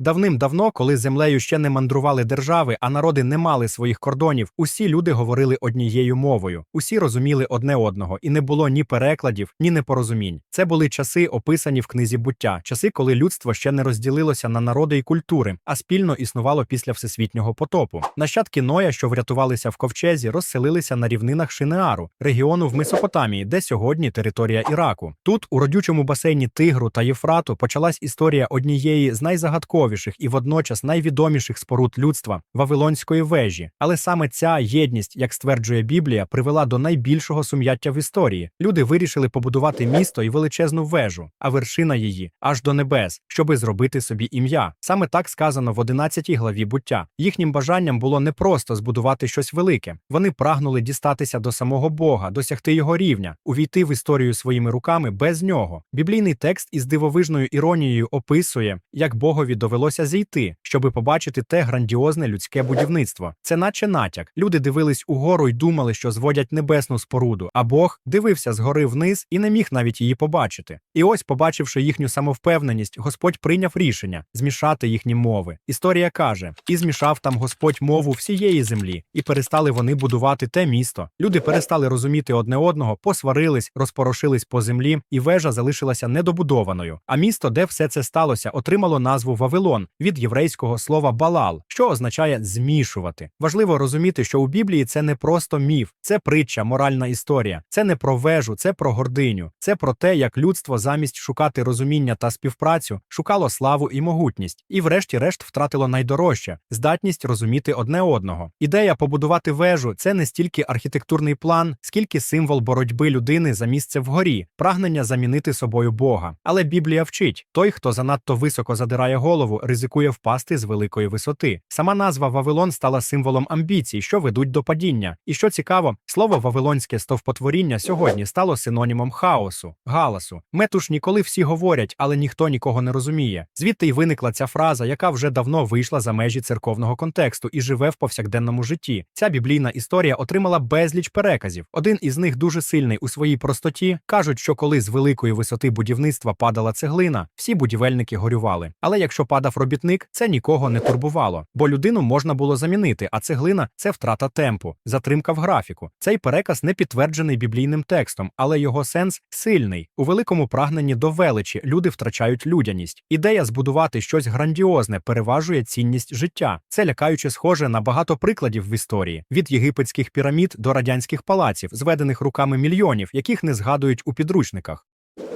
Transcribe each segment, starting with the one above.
Давним-давно, коли землею ще не мандрували держави, а народи не мали своїх кордонів, усі люди говорили однією мовою, усі розуміли одне одного, і не було ні перекладів, ні непорозумінь. Це були часи, описані в книзі буття, часи, коли людство ще не розділилося на народи і культури, а спільно існувало після всесвітнього потопу. Нащадки Ноя, що врятувалися в ковчезі, розселилися на рівнинах Шинеару, регіону в Месопотамії, де сьогодні територія Іраку. Тут, у родючому басейні Тигру та Єфрату, почалась історія однієї з найзагадковіших і водночас найвідоміших споруд людства Вавилонської вежі. Але саме ця єдність, як стверджує Біблія, привела до найбільшого сум'яття в історії. Люди вирішили побудувати місто і величезну вежу, а вершина її аж до небес, щоби зробити собі ім'я. Саме так сказано в 11 главі буття. Їхнім бажанням було не просто збудувати щось велике. Вони прагнули дістатися до самого Бога, досягти його рівня, увійти в історію своїми руками без нього. Біблійний текст із дивовижною іронією описує, як Богові довелося зійти, щоби побачити те грандіозне людське будівництво. Це наче натяк. Люди дивились угору й думали, що зводять небесну споруду, а Бог дивився згори вниз і не міг навіть її побачити. І ось, побачивши їхню самовпевненість, Господь прийняв рішення змішати їхні мови. Історія каже: і змішав там Господь мову всієї землі, і перестали вони будувати те місто. Люди перестали розуміти одне одного, посварились, розпорошились по землі, і вежа залишилася недобудованою. А місто, де все це сталося, отримало назву Вавилон від єврейського слова балал, що означає змішувати. Важливо розуміти, що у Біблії це не просто міф, це притча, моральна історія. Це не про вежу, це про гординю. Це про те, як людство замість шукати розуміння та співпрацю шукало славу і могутність, і, врешті-решт, втратило найдорожче здатність розуміти одне одного. Ідея побудувати вежу це не стільки архітектурний план, скільки символ боротьби людини за місце вгорі, прагнення замінити собою Бога. Але Біблія вчить: той, хто занадто високо задирає голову, ризикує впасти з великої висоти. Сама назва Вавилон стала символом амбіцій, що ведуть до падіння. І що цікаво, слово вавилонське стовпотворіння сьогодні стало синонімом хаосу, галасу. Метушні, коли всі говорять, але ніхто нікого не розуміє. Звідти й виникла ця фраза, яка вже давно вийшла за межі церковного контексту і живе в повсякденному житті. Ця біблійна історія отримала безліч переказів. Один із них дуже сильний у своїй простоті. кажуть, що коли з великої висоти будівництва падала цеглина, всі будівельники горювали. Але якщо падав робітник, це нікого не турбувало, бо людину можна було замінити, а цеглина це втрата темпу, затримка в графіку. Цей переказ не підтверджений біблійним текстом, але його сенс сильний. У великому прагненні до величі люди втрачають людяність. Ідея збудувати щось грандіозне переважує цінність життя. Це лякаюче схоже на багато прикладів в історії від єгипетських пірамід до радянських палаців, зведених руками мільйонів, яких не згадують у підручниках.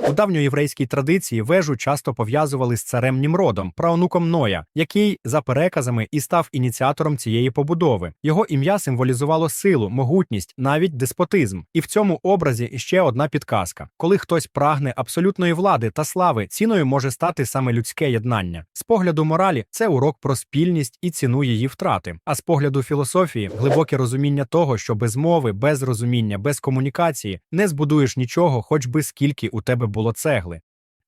У давньоєврейській традиції вежу часто пов'язували з царем Німродом, праонуком Ноя, який, за переказами, і став ініціатором цієї побудови. Його ім'я символізувало силу, могутність, навіть деспотизм. І в цьому образі ще одна підказка: коли хтось прагне абсолютної влади та слави, ціною може стати саме людське єднання. З погляду моралі це урок про спільність і ціну її втрати. А з погляду філософії глибоке розуміння того, що без мови, без розуміння, без комунікації не збудуєш нічого, хоч би скільки у тебе було цегли.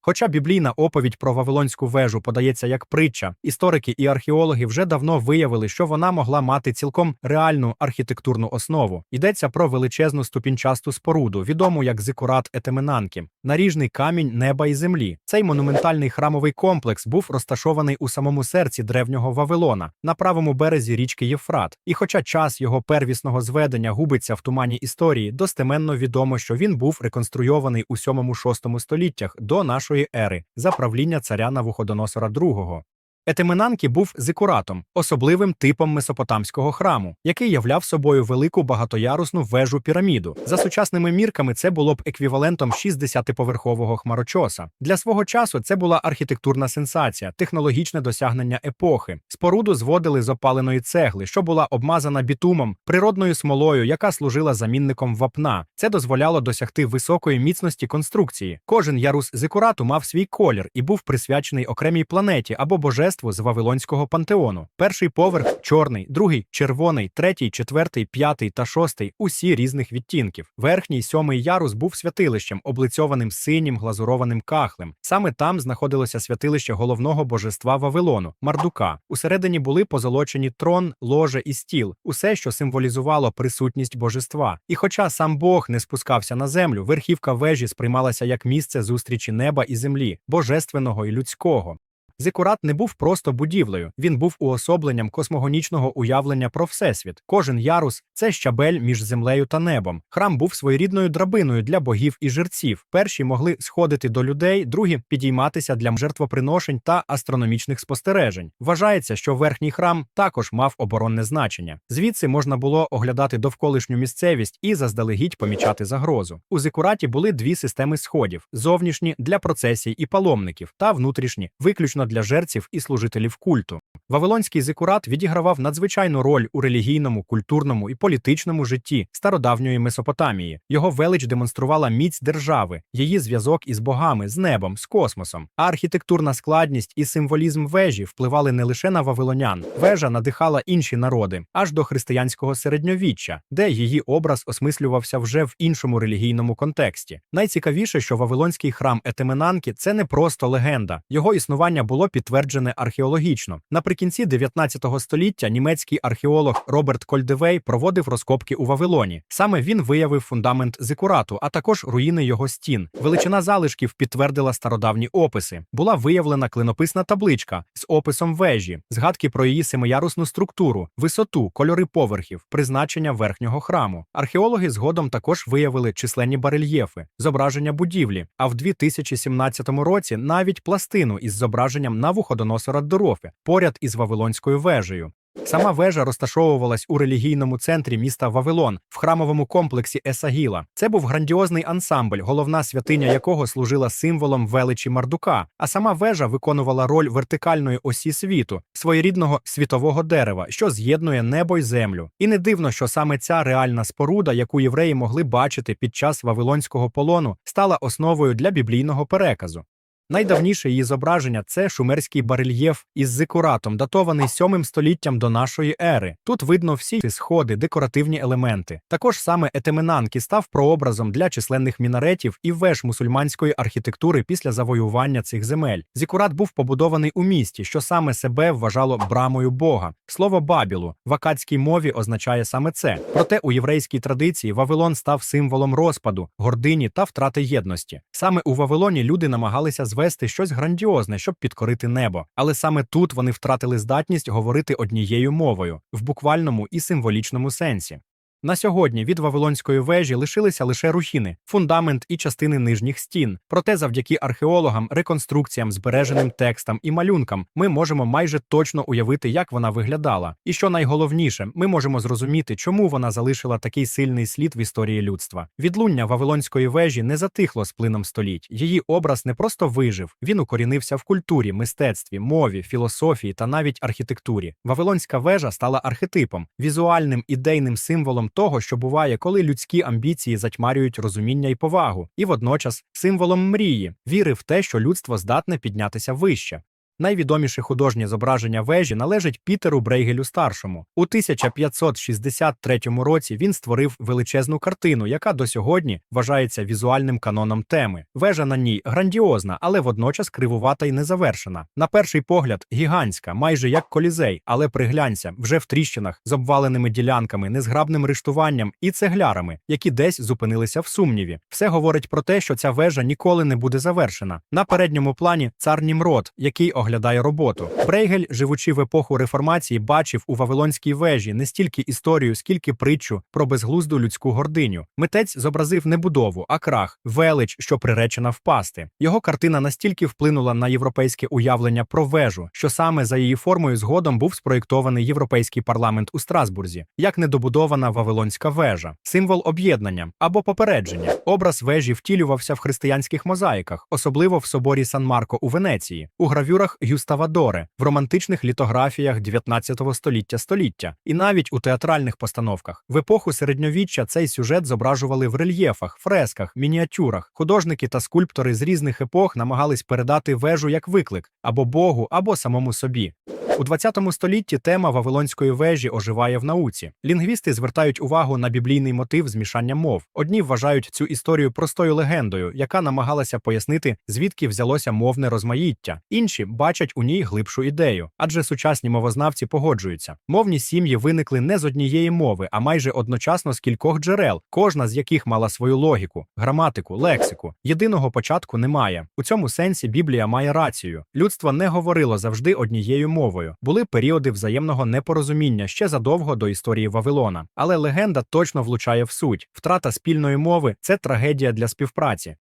Хоча біблійна оповідь про Вавилонську вежу подається як притча, історики і археологи вже давно виявили, що вона могла мати цілком реальну архітектурну основу. Йдеться про величезну ступінчасту споруду, відому як зикурат Етеменанки, наріжний камінь неба і землі. Цей монументальний храмовий комплекс був розташований у самому серці древнього Вавилона, на правому березі річки Єфрат. І хоча час його первісного зведення губиться в тумані історії, достеменно відомо, що він був реконструйований у 7-6 століттях до нашої ери за правління царя Навуходоносора II. Етеменанки був зикуратом, особливим типом месопотамського храму, який являв собою велику багатоярусну вежу піраміду. За сучасними мірками це було б еквівалентом 60-поверхового хмарочоса. Для свого часу це була архітектурна сенсація, технологічне досягнення епохи. Споруду зводили з опаленої цегли, що була обмазана бітумом, природною смолою, яка служила замінником вапна. Це дозволяло досягти високої міцності конструкції. Кожен ярус зикурату мав свій колір і був присвячений окремій планеті або божеству з Вавилонського пантеону. Перший поверх чорний, другий червоний, третій, четвертий, п'ятий та шостий усі різних відтінків. Верхній сьомий ярус був святилищем, облицьованим синім глазурованим кахлем. Саме там знаходилося святилище головного божества Вавилону Мардука. Усередині були позолочені трон, ложе і стіл, усе, що символізувало присутність божества. І хоча сам Бог не спускався на землю, верхівка вежі сприймалася як місце зустрічі неба і землі, божественного і людського. Зикурат не був просто будівлею, він був уособленням космогонічного уявлення про всесвіт. Кожен ярус це щабель між землею та небом. Храм був своєрідною драбиною для богів і жерців. Перші могли сходити до людей, другі підійматися для жертвоприношень та астрономічних спостережень. Вважається, що верхній храм також мав оборонне значення. Звідси можна було оглядати довколишню місцевість і заздалегідь помічати загрозу. У зикураті були дві системи сходів: зовнішні для процесій і паломників, та внутрішні виключно для жерців і служителів культу. Вавилонський зикурат відігравав надзвичайну роль у релігійному, культурному і політичному житті стародавньої Месопотамії. Його велич демонструвала міць держави, її зв'язок із богами, з небом, з космосом. А архітектурна складність і символізм вежі впливали не лише на вавилонян. Вежа надихала інші народи аж до християнського середньовіччя, де її образ осмислювався вже в іншому релігійному контексті. Найцікавіше, що вавилонський храм Етеменанки це не просто легенда. Його існування було підтверджене археологічно. Наприкінці 19 століття німецький археолог Роберт Кольдевей проводив розкопки у Вавилоні. Саме він виявив фундамент зикурату, а також руїни його стін. Величина залишків підтвердила стародавні описи. Була виявлена клинописна табличка з описом вежі, згадки про її семиярусну структуру, висоту, кольори поверхів, призначення верхнього храму. Археологи згодом також виявили численні барельєфи, зображення будівлі. А в 2017 році навіть пластину із зображенням Навуходоносора Дорофи поряд із Вавилонською вежею. Сама вежа розташовувалась у релігійному центрі міста Вавилон в храмовому комплексі Есагіла. Це був грандіозний ансамбль, головна святиня якого служила символом величі Мардука. А сама вежа виконувала роль вертикальної осі світу, своєрідного світового дерева, що з'єднує небо й землю. І не дивно, що саме ця реальна споруда, яку євреї могли бачити під час вавилонського полону, стала основою для біблійного переказу. Найдавніше її зображення це шумерський барельєф із зикуратом, датований 7 століттям до нашої ери. Тут видно всі сходи, декоративні елементи. Також саме Етеменанки став прообразом для численних мінаретів і веж мусульманської архітектури після завоювання цих земель. Зікурат був побудований у місті, що саме себе вважало брамою Бога. Слово Бабілу в акадській мові означає саме це. Проте у єврейській традиції Вавилон став символом розпаду, гордині та втрати єдності. Саме у Вавилоні люди намагалися звести щось грандіозне, щоб підкорити небо. Але саме тут вони втратили здатність говорити однією мовою в буквальному і символічному сенсі. На сьогодні від Вавилонської вежі лишилися лише руїни, фундамент і частини нижніх стін. Проте, завдяки археологам, реконструкціям, збереженим текстам і малюнкам, ми можемо майже точно уявити, як вона виглядала. І що найголовніше, ми можемо зрозуміти, чому вона залишила такий сильний слід в історії людства. Відлуння Вавилонської вежі не затихло з плином століть. Її образ не просто вижив, він укорінився в культурі, мистецтві, мові, філософії та навіть архітектурі. Вавилонська вежа стала архетипом, візуальним ідейним символом того, що буває, коли людські амбіції затьмарюють розуміння і повагу, і водночас символом мрії, віри в те, що людство здатне піднятися вище. Найвідоміше художнє зображення вежі належить Пітеру Брейгелю старшому. У 1563 році він створив величезну картину, яка до сьогодні вважається візуальним каноном теми. Вежа на ній грандіозна, але водночас кривувата і незавершена. На перший погляд, гігантська, майже як колізей, але приглянься вже в тріщинах з обваленими ділянками, незграбним рештуванням і цеглярами, які десь зупинилися в сумніві. Все говорить про те, що ця вежа ніколи не буде завершена. На передньому плані цар Німрод, який оглядає роботу. Брейгель, живучи в епоху реформації, бачив у Вавилонській вежі не стільки історію, скільки притчу про безглузду людську гординю. Митець зобразив не будову, а крах, велич, що приречена впасти. Його картина настільки вплинула на європейське уявлення про вежу, що саме за її формою згодом був спроєктований європейський парламент у Страсбурзі, як недобудована Вавилонська вежа, символ об'єднання або попередження. Образ вежі втілювався в християнських мозаїках, особливо в соборі Сан Марко у Венеції, у гравюрах Гюстава Доре, в романтичних літографіях 19 століття століття, і навіть у театральних постановках. В епоху середньовіччя цей сюжет зображували в рельєфах, фресках, мініатюрах. Художники та скульптори з різних епох намагались передати вежу як виклик або Богу, або самому собі. У 20 столітті тема Вавилонської вежі оживає в науці. Лінгвісти звертають увагу на біблійний мотив змішання мов. Одні вважають цю історію простою легендою, яка намагалася пояснити, звідки взялося мовне розмаїття. Інші бачать у ній глибшу ідею, адже сучасні мовознавці погоджуються. Мовні сім'ї виникли не з однієї мови, а майже одночасно з кількох джерел, кожна з яких мала свою логіку, граматику, лексику. Єдиного початку немає. У цьому сенсі Біблія має рацію. Людство не говорило завжди однією мовою. Були періоди взаємного непорозуміння ще задовго до історії Вавилона. Але легенда точно влучає в суть. Втрата спільної мови це трагедія для співпраці.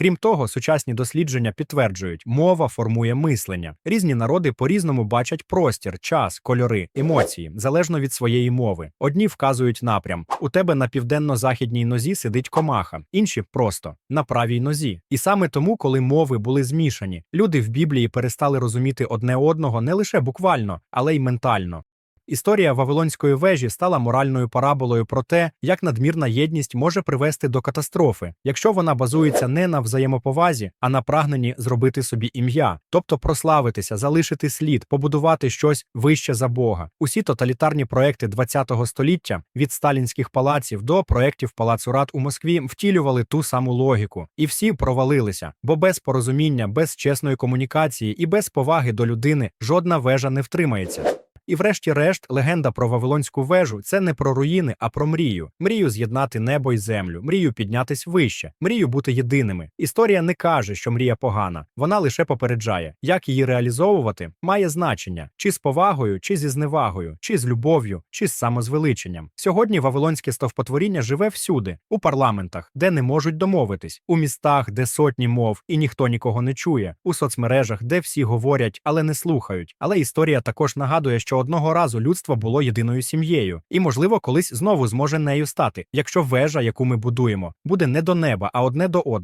Крім того, сучасні дослідження підтверджують, мова формує мислення. Різні народи по-різному бачать простір, час, кольори, емоції, залежно від своєї мови. Одні вказують напрям: у тебе на південно-західній нозі сидить комаха, інші просто на правій нозі. І саме тому, коли мови були змішані, люди в Біблії перестали розуміти одне одного не лише буквально, але й ментально. Історія Вавилонської вежі стала моральною параболою про те, як надмірна єдність може привести до катастрофи, якщо вона базується не на взаємоповазі, а на прагненні зробити собі ім'я, тобто прославитися, залишити слід, побудувати щось вище за Бога. Усі тоталітарні проекти ХХ століття від сталінських палаців до проєктів Палацу Рад у Москві втілювали ту саму логіку, і всі провалилися, бо без порозуміння, без чесної комунікації і без поваги до людини жодна вежа не втримається. І врешті-решт, легенда про Вавилонську вежу це не про руїни, а про мрію. Мрію з'єднати небо й землю, мрію піднятись вище, мрію бути єдиними. Історія не каже, що мрія погана, вона лише попереджає, як її реалізовувати має значення чи з повагою, чи зі зневагою, чи з любов'ю, чи з самозвеличенням. Сьогодні Вавилонське стовпотворіння живе всюди, у парламентах, де не можуть домовитись, у містах, де сотні мов і ніхто нікого не чує, у соцмережах, де всі говорять, але не слухають. Але історія також нагадує, що одного разу людство було єдиною сім'єю, і, можливо, колись знову зможе нею стати, якщо вежа, яку ми будуємо, буде не до неба, а одне до одного.